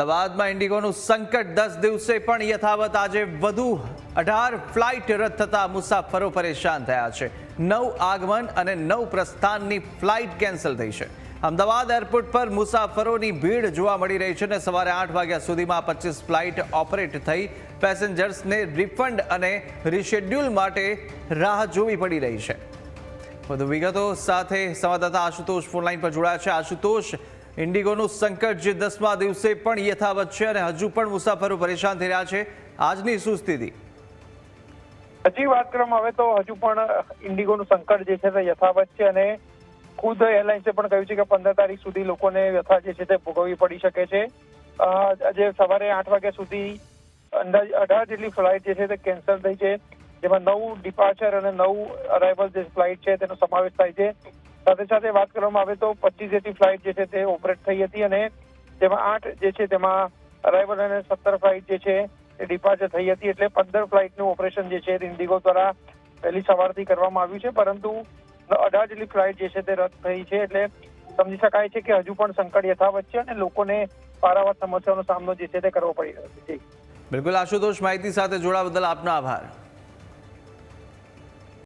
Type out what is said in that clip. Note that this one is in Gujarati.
અમદાવાદમાં ઇન્ડિગોનું સંકટ દસ દિવસે પણ યથાવત આજે વધુ અઢાર ફ્લાઇટ રદ થતા મુસાફરો પરેશાન થયા છે. નવ આગમન અને નવ પ્રસ્થાનની ફ્લાઇટ કેન્સલ થઈ છે. અમદાવાદ એરપોર્ટ પર મુસાફરોની ભીડ જોવા મળી રહી છે અને સવારે આઠ વાગ્યા સુધીમાં પચીસ ફ્લાઇટ ઓપરેટ થઈ. પેસેન્જર્સને રિફંડ અને રિશેડ્યુલ માટે રાહ જોવી પડી રહી છે. વધુ વિગતો સાથે સંવાદદાતા આશુતોષ ફોનલાઈન પર જોડાયા છે. આશુતોષ ઇન્ડિગોનું સંકટ જે દસમા દિવસે પણ યથાવત છે અને હજુ પણ મુસાફરો પરેશાન થઈ રહ્યા છે. આજની શું સ્થિતિ? હજી વાત કરવામાં આવે તો હજુ પણ ઇન્ડિગોનું સંકટ જે છે તે યથાવત છે અને ખુદ એરલાઇન્સે પણ કહ્યું છે કે પંદર તારીખ સુધી લોકોને વ્યથા જે છે તે ભોગવવી પડી શકે છે. આજે સવારે આઠ વાગ્યા સુધી અંદાજ અઢાર જેટલી ફ્લાઇટ જે છે તે કેન્સલ થઈ છે. જેમાં નવ ડિપાર્ચર અને નવ અરાઇવલ જે ફ્લાઇટ છે તેનો સમાવેશ થાય છે. સાથે સાથે વાત કરવામાં આવે તો પચીસ જેટલી ફ્લાઇટ જે છે તે ઓપરેટ થઈ હતી અને તેમાં આઠ જે છે તેમાં અરાઇવલ અને સત્તર ફ્લાઇટ જે છે એ ડિપાર્ચર થઈ હતી એટલે પંદર ફ્લાઇટનું ઓપરેશન જે છે તે ઇન્ડિગો દ્વારા પહેલી સવારથી કરવામાં આવ્યું છે. પરંતુ અઢાર જેટલી ફ્લાઇટ જે છે તે રદ થઈ છે એટલે સમજી શકાય છે કે હજુ પણ સંકટ યથાવત છે અને લોકોને પારાવાર સમસ્યાનો સામનો જે છે તે કરવો પડી રહ્યો છે. બિલકુલ, આશુતોષ માહિતી સાથે જોડા બદલ આપનો આભાર.